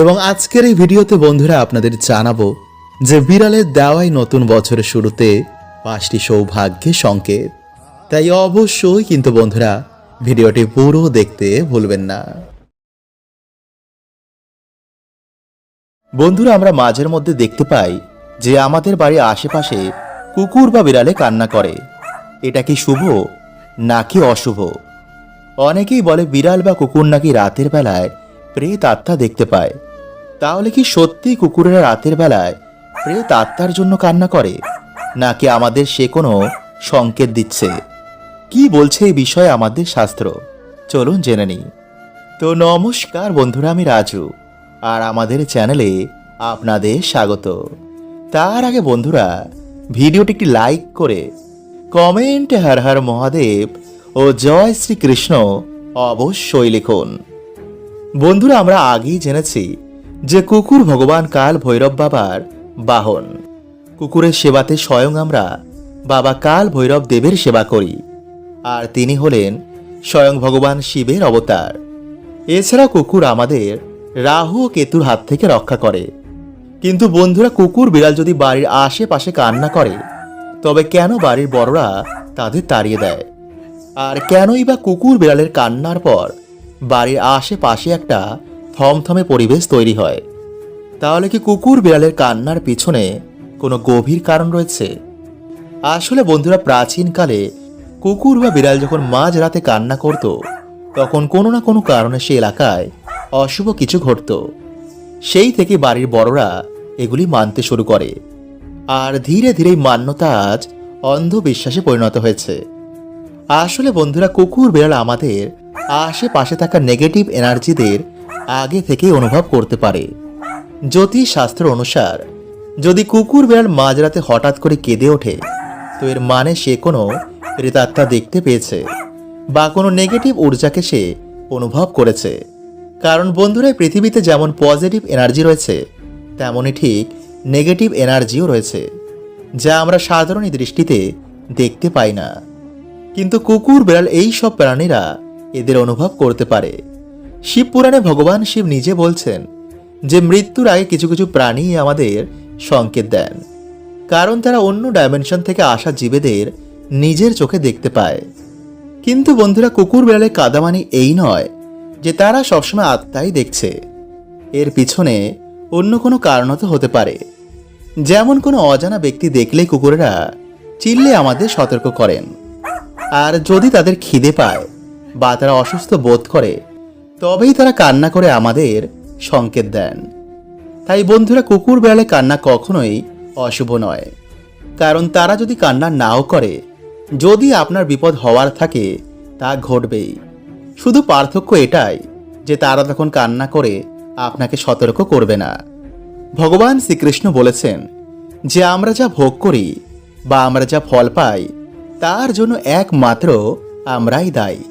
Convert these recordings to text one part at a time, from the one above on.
এবং আজকের এই ভিডিওতে বন্ধুরা আপনাদের জানাব যে বিড়ালের দেওয়াই নতুন বছরের শুরুতে পাঁচটি সৌভাগ্যের সংকেত। তাই অবশ্যই কিন্তু বন্ধুরা ভিডিওটি পুরো দেখতে ভুলবেন না। বন্ধুরা আমরা মাঝের মধ্যে দেখতে পাই যে আমাদের বাড়ির আশেপাশে কুকুর বা বিড়ালে কান্না করে। এটা কি শুভ নাকি অশুভ? অনেকেই বলে বিড়াল বা কুকুর নাকি রাতের বেলায় প্রেত আত্মা দেখতে পায়। তাহলে কি সত্যি কুকুরেরা রাতের বেলায় প্রেত আত্মার জন্য কান্না করে? নাকি আমাদের সে কোনো সংকেত দিচ্ছে? কি বলছে এই বিষয়ে আমাদের শাস্ত্র? চলুন জেনে নিই। তো নমস্কার বন্ধুরা, আমি রাজু, আর আমাদের চ্যানেলে আপনাদের স্বাগত। তার আগে বন্ধুরা, ভিডিওটি একটি লাইক করে কমেন্ট হর হর মহাদেব ও জয় শ্রীকৃষ্ণ অবশ্যই লিখুন। বন্ধুরা, আমরা আগেই জেনেছি যে কুকুর ভগবান কাল ভৈরব বাবার বাহন। কুকুরের সেবাতে স্বয়ং আমরা বাবা কাল ভৈরব দেবের সেবা করি, আর তিনি হলেন স্বয়ং ভগবান শিবের অবতার। এছাড়া কুকুর আমাদের রাহু ও কেতুর হাত থেকে রক্ষা করে। কিন্তু বন্ধুরা, কুকুর বিড়াল যদি বাড়ির আশেপাশে কান্না করে, তবে কেন বাড়ির বড়রা তাদের তাড়িয়ে দেয়? আর কেনই বা কুকুর বিড়ালের কান্নার পর বাড়ির আশেপাশে একটা থমথমে পরিবেশ তৈরি হয়। তাহলে কি কুকুর বিড়ালের কান্নার পিছনে কোনো গভীর কারণ রয়েছে? আসলে বন্ধুরা, প্রাচীনকালে কুকুর বা বিড়াল যখন মাঝ রাতে কান্না করত, তখন কোনো না কোনো কারণে সে এলাকায় অশুভ কিছু ঘটত। সেই থেকে বাড়ির বড়রা এগুলি মানতে শুরু করে। আর ধীরে ধীরে মান্যতা আজ অন্ধবিশ্বাসে পরিণত হয়েছে। আসলে বন্ধুরা, কুকুর বিড়াল আমাদের আশেপাশে থাকা নেগেটিভ এনার্জিদের আগে থেকেই অনুভব করতে পারে। জ্যোতিষ শাস্ত্র অনুসার, যদি কুকুর বিড়াল মাঝরাতে হঠাৎ করে কেঁদে ওঠে, তো এর মানে সে কোনো প্রেতাত্মা দেখতে পেয়েছে বা কোনো নেগেটিভ ঊর্জাকে সে অনুভব করেছে। কারণ বন্ধুরা পৃথিবীতে যেমন পজিটিভ এনার্জি রয়েছে, তেমনই ঠিক নেগেটিভ এনার্জিও রয়েছে, যা আমরা সাধারণ দৃষ্টিতে দেখতে পাই না। কিন্তু কুকুর বিড়াল এই সব প্রাণীরা এদের অনুভব করতে পারে। শিব পুরাণে ভগবান শিব নিজে বলছেন যে মৃত্যুর আগে কিছু কিছু প্রাণী আমাদের সংকেত দেন, কারণ তারা অন্য ডাইমেনশন থেকে আসা জীবেদের নিজের চোখে দেখতে পায়। কিন্তু বন্ধুরা, কুকুর বিড়ালে কাদামানি এই নয় যে তারা সবসময় আত্মাই দেখছে। এর পিছনে অন্য কোনো কারণও তো হতে পারে। যেমন কোনো অজানা ব্যক্তি দেখলে কুকুরেরা চিল্লে আমাদের সতর্ক করেন। আর যদি তাদের খিদে পায় বা তারা অসুস্থ বোধ করে তবেই তারা কান্না করে আমাদের সংকেত দেন। তাই বন্ধুরা, কুকুর বেড়ালে কান্না কখনোই অশুভ নয়। কারণ তারা যদি কান্না নাও করে, যদি আপনার বিপদ হওয়ার থাকে, তা ঘটবেই। শুধু পার্থক্য এটাই যে তারা তখন কান্না করে আপনাকে সতর্ক করবে না। ভগবান শ্রীকৃষ্ণ বলেছেন, যে আমরা যা ভোগ করি বা আমরা যা ফল পাই, তার জন্য একমাত্র আমরাই দায়ী।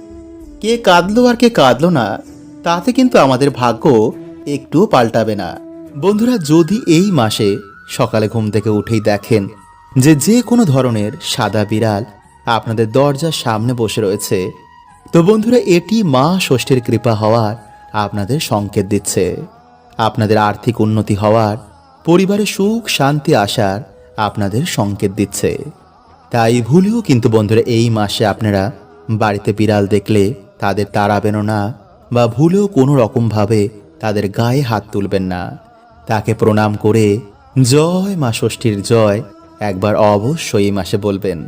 কে কাঁদলো আর কে কাঁদলো না তাতে কিন্তু আমাদের ভাগ্য একটু পাল্টাবে না। বন্ধুরা, যদি এই মাসে সকালে ঘুম থেকে উঠেই দেখেন যে যে কোনো ধরনের সাদা বিড়াল আপনাদের দরজার সামনে বসে রয়েছে, তো বন্ধুরা, এটি মা ষষ্ঠীর কৃপা হওয়ার আপনাদের সংকেত দিচ্ছে। আপনাদের আর্থিক উন্নতি হওয়ার পরিবারে সুখ শান্তি আসার আপনাদের সংকেত দিচ্ছে। তাই ভুলেও কিন্তু বন্ধুরা, এই মাসে আপনারা বাড়িতে বিড়াল দেখলে তাদের তাড়াবেনও না বা ভুলেও কোনো রকমভাবে তাদের গায়ে হাত তুলবেন না। তাকে প্রণাম করে, জয় মা ষষ্ঠীর জয়। একবার অবশ্যই মাসে বলবেন।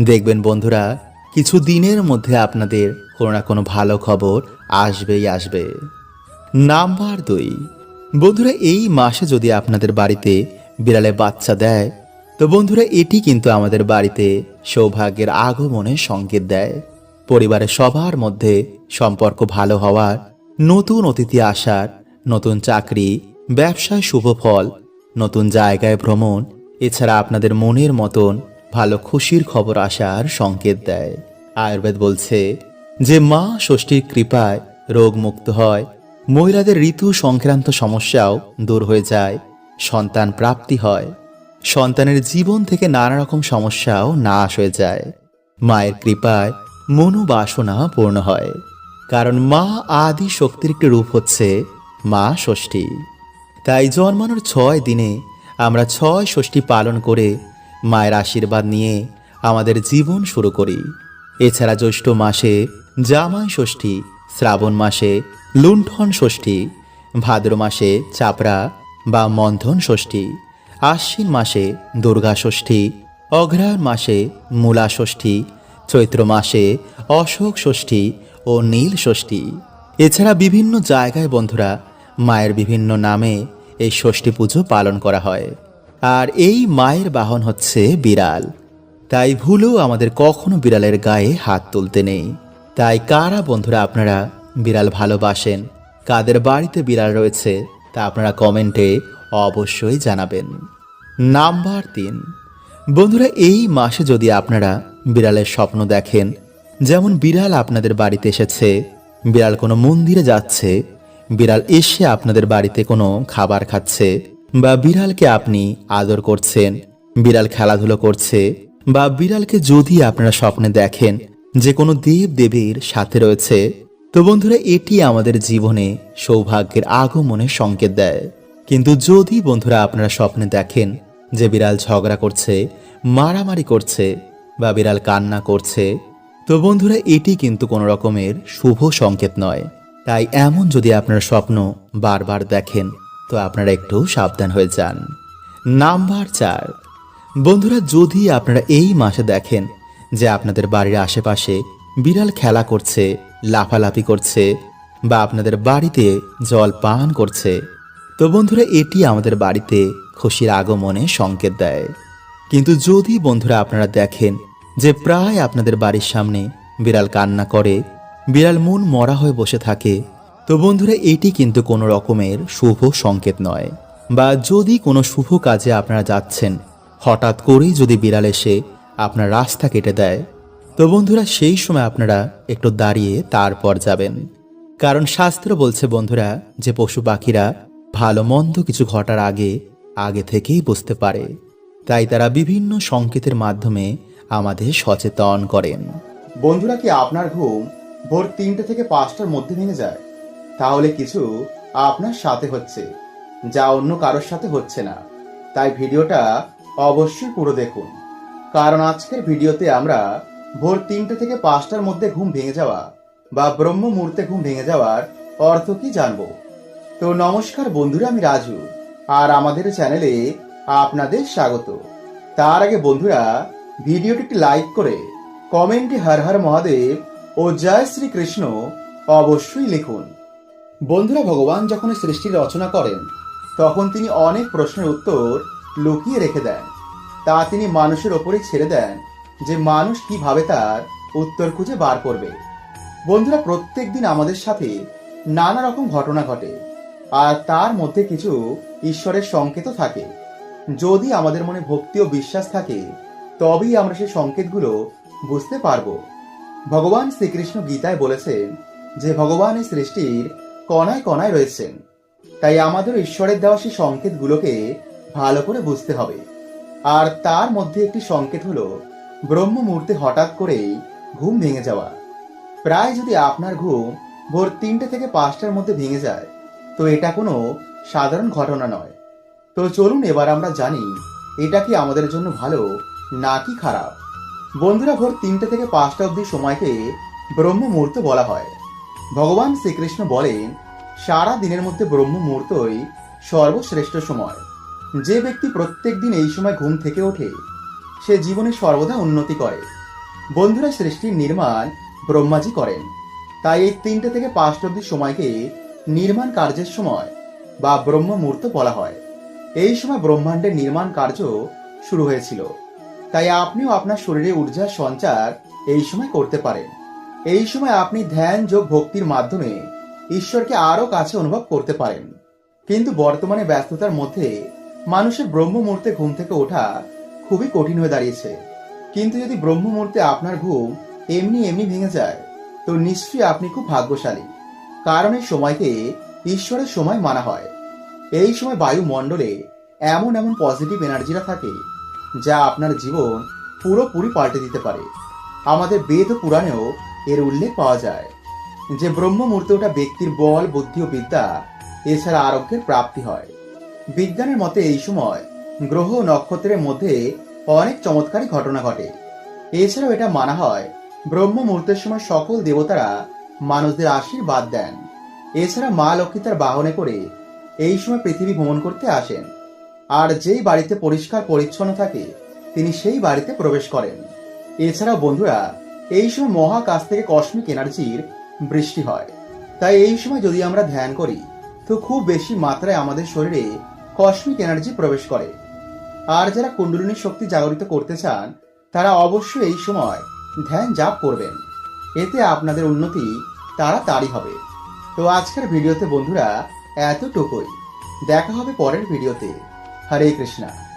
দেখবেন বন্ধুরা, কিছু দিনের মধ্যে আপনাদের কোনো না কোনো ভালো খবর আসবেই আসবে। নাম্বার দুই। বন্ধুরা, এই মাসে যদি আপনাদের বাড়িতে বিড়ালে বাচ্চা দেয়, তো বন্ধুরা, এটি কিন্তু আমাদের বাড়িতে সৌভাগ্যের আগমনের সংকেত দেয়। পরিবারের সবার মধ্যে সম্পর্ক ভালো হওয়ার, নতুন অতিথি আসার, নতুন চাকরি, ব্যবসায় শুভ ফল, নতুন জায়গায় ভ্রমণ, এছাড়া আপনাদের মনের মতন ভালো খুশির খবর আসার সংকেত দেয়। আয়ুর্বেদ বলছে যে মা ষষ্ঠীর কৃপায় রোগ মুক্ত হয়, মহিলাদের ঋতু সংক্রান্ত সমস্যাও দূর হয়ে যায়, সন্তান প্রাপ্তি হয়, সন্তানের জীবন থেকে নানা রকম সমস্যাও নাশ হয়ে যায়। মায়ের কৃপায় মনোবাসনা পূর্ণ হয়। কারণ মা আদি শক্তির একটি রূপ হচ্ছে মা ষষ্ঠী। তাই জন্মানোর ছয় দিনে আমরা ছয় ষষ্ঠী পালন করে মায়ের আশীর্বাদ নিয়ে আমাদের জীবন শুরু করি। এছাড়া জ্যৈষ্ঠ মাসে জামাই ষষ্ঠী, শ্রাবণ মাসে লুণ্ঠন ষষ্ঠী, ভাদ্র মাসে চাপড়া বা মন্থন ষষ্ঠী, আশ্বিন মাসে দুর্গা ষষ্ঠী, অঘ্রায়ণ মাসে মূলা ষষ্ঠী চৈত্র মাসে অশোক ষষ্ঠী ও নীল ষষ্ঠী। এছাড়া বিভিন্ন জায়গায় বন্ধুরা মায়ের বিভিন্ন নামে এই ষষ্ঠী পুজো পালন করা হয়। আর এই মায়ের বাহন হচ্ছে বিড়াল। তাই ভুলেও আমাদের কখনো বিড়ালের গায়ে হাত তুলতে নেই। তাই কারা বন্ধুরা আপনারা বিড়াল ভালোবাসেন, কাদের বাড়িতে বিড়াল রয়েছে তা আপনারা কমেন্টে অবশ্যই জানাবেন। নাম্বার তিন। বন্ধুরা, এই মাসে যদি আপনারা বিড়ালের স্বপ্ন দেখেন, যেমন বিড়াল আপনাদের বাড়িতে এসেছে, বিড়াল কোনো মন্দিরে যাচ্ছে, বিড়াল এসে আপনাদের বাড়িতে কোনো খাবার খাচ্ছে, বা বিড়ালকে আপনি আদর করছেন, বিড়াল খেলাধুলো করছে, বা বিড়ালকে যদি আপনারা স্বপ্নে দেখেন যে কোনো দেব দেবীর সাথে রয়েছে, তো বন্ধুরা, এটি আমাদের জীবনে সৌভাগ্যের আগমনের সংকেত দেয়। কিন্তু যদি বন্ধুরা আপনারা স্বপ্নে দেখেন যে বিড়াল ঝগড়া করছে, মারামারি করছে বা বিড়াল কান্না করছে, তো বন্ধুরা এটি কিন্তু কোনো রকমের শুভ সংকেত নয়। তাই এমন যদি আপনার স্বপ্ন বারবার দেখেন, তো আপনারা একটু সাবধান হয়ে যান। নাম্বার চার। বন্ধুরা, যদি আপনারা এই মাসে দেখেন যে আপনাদের বাড়ির আশেপাশে বিড়াল খেলা করছে, লাফালাফি করছে বা আপনাদের বাড়িতে জল পান করছে, তো বন্ধুরা এটি আমাদের বাড়িতে খুশির আগমনে সংকেত দেয়। কিন্তু যদি বন্ধুরা আপনারা দেখেন যে প্রায় আপনাদের বাড়ির সামনে বিড়াল কান্না করে, বিড়াল মন মরা হয়ে বসে থাকে, তো বন্ধুরা এটি কিন্তু কোনো রকমের শুভ সংকেত নয়। বা যদি কোনো শুভ কাজে আপনারা যাচ্ছেন, হঠাৎ করেই যদি বিড়াল এসে আপনার রাস্তা কেটে দেয়, তো বন্ধুরা সেই সময় আপনারা একটু দাঁড়িয়ে তারপর যাবেন। কারণ শাস্ত্র বলছে বন্ধুরা যে পশু পাখিরা ভালো মন্দ কিছু ঘটার আগে আগে থেকেই বুঝতে পারে। তাই তারা বিভিন্ন সংকেতের মাধ্যমে আমাদের সচেতন করেন। বন্ধুরা কি আপনার ঘুম ভোর তিনটে থেকে পাঁচটার মধ্যে ভেঙে যায়? তাহলে কিছু আপনার সাথে হচ্ছে, যা অন্য কারোর সাথে হচ্ছে না। তাই ভিডিওটা অবশ্যই পুরো দেখুন। কারণ আজকের ভিডিওতে আমরা ভোর তিনটে থেকে পাঁচটার মধ্যে ঘুম ভেঙে যাওয়া বা ব্রহ্ম মুহূর্তে ঘুম ভেঙে যাওয়ার অর্থ কি জানব? তো নমস্কার বন্ধুরা, আমি রাজু। আর আমাদের চ্যানেলে আপনাদের স্বাগত। তার আগে বন্ধুরা, ভিডিওটি একটি লাইক করে কমেন্টে হর হর মহাদেব ও জয় শ্রীকৃষ্ণ অবশ্যই লিখুন। বন্ধুরা, ভগবান যখন এই সৃষ্টির রচনা করেন, তখন তিনি অনেক প্রশ্নের উত্তর লুকিয়ে রেখে দেন। তা তিনি মানুষের ওপরে ছেড়ে দেন যে মানুষ কীভাবে তার উত্তর খুঁজে বার করবে। বন্ধুরা প্রত্যেক দিন আমাদের সাথে নানা রকম ঘটনা ঘটে। আর তার মধ্যে কিছু ঈশ্বরের সংকেতও থাকে। যদি আমাদের মনে ভক্তি ও বিশ্বাস থাকে, তবেই আমরা সেই সংকেতগুলো বুঝতে পারব। ভগবান শ্রীকৃষ্ণ গীতায় বলেছেন যে, ভগবান এই সৃষ্টির কণায় কণায় রয়েছেন। তাই আমাদের ঈশ্বরের দেওয়া সেই সংকেতগুলোকে ভালো করে বুঝতে হবে। আর তার মধ্যে একটি সংকেত হলো ব্রহ্ম মুহূর্তে হঠাৎ করেই ঘুম ভেঙে যাওয়া। প্রায় যদি আপনার ঘুম ভোর তিনটে থেকে পাঁচটার মধ্যে ভেঙে যায় তো এটা কোনো সাধারণ ঘটনা নয়। তো চলুন এবার আমরা জানি, এটা কি আমাদের জন্য ভালো নাকি খারাপ? বন্ধুরা, ভোর তিনটে থেকে পাঁচটা অবধি সময়কে ব্রহ্ম মুহূর্ত বলা হয়। ভগবান শ্রীকৃষ্ণ বলেন, সারা দিনের মধ্যে ব্রহ্ম মুহূর্তই সর্বশ্রেষ্ঠ সময়। যে ব্যক্তি প্রত্যেক দিন এই সময় ঘুম থেকে ওঠে, সে জীবনে সর্বদা উন্নতি করে। বন্ধুরা, সৃষ্টির নির্মাণ ব্রহ্মাজি করেন। তাই এই তিনটে থেকে পাঁচটা অবধি সময়কে নির্মাণ কার্যের সময় বা ব্রহ্ম মুহূর্ত বলা হয়। এই সময় ব্রহ্মাণ্ডের নির্মাণ কার্য শুরু হয়েছিল। তাই আপনিও আপনার শরীরে ঊর্জার সঞ্চার এই সময় করতে পারেন। এই সময় আপনি ধ্যান, যোগ, ভক্তির মাধ্যমে ঈশ্বরকে আরও কাছে অনুভব করতে পারেন। কিন্তু বর্তমানে ব্যস্ততার মধ্যে মানুষের ব্রহ্ম মুহূর্তে ঘুম থেকে ওঠা খুবই কঠিন হয়ে দাঁড়িয়েছে। কিন্তু যদি ব্রহ্ম মুহূর্তে আপনার ঘুম এমনি এমনি ভেঙে যায়, তো নিশ্চয়ই আপনি খুব ভাগ্যশালী। কারণ সময়কে ঈশ্বরের সময় মানা হয়। এই সময় বায়ুমণ্ডলে এমন এমন পজিটিভ এনার্জিরা থাকে, যা আপনার জীবন পুরোপুরি পাল্টে দিতে পারে। আমাদের বেদ পুরাণেও এর উল্লেখ পাওয়া যায় যে ব্রহ্ম ওটা ব্যক্তির বল, বুদ্ধি ও বিদ্যা এছাড়া আরোগ্যের প্রাপ্তি হয়। বিজ্ঞানের মতে এই সময় গ্রহ নক্ষত্রের মধ্যে অনেক চমৎকারী ঘটনা ঘটে। এছাড়াও এটা মানা হয় ব্রহ্ম মুহূর্তের সময় সকল দেবতারা মানুষদের আশীর্বাদ দেন। এছাড়া মা লক্ষ্মী তার বাহনে করে এই সময় পৃথিবী ভ্রমণ করতে আসেন। আর যেই বাড়িতে পরিষ্কার পরিচ্ছন্ন থাকে, তিনি সেই বাড়িতে প্রবেশ করেন। এছাড়াও বন্ধুরা, এই সময় মহাকাশ থেকে কসমিক এনার্জির বৃষ্টি হয়। তাই এই সময় যদি আমরা ধ্যান করি, তো খুব বেশি মাত্রায় আমাদের শরীরে কসমিক এনার্জি প্রবেশ করে। আর যারা কুণ্ডলিনী শক্তি জাগরিত করতে চান, তারা অবশ্যই এই সময় ধ্যান জাপ করবেন। এতে আপনাদের উন্নতি তাড়াতাড়ি হবে। তো আজকের ভিডিওতে বন্ধুরা এতটুকুই। দেখা হবে পরের ভিডিওতে। হরে কৃষ্ণা।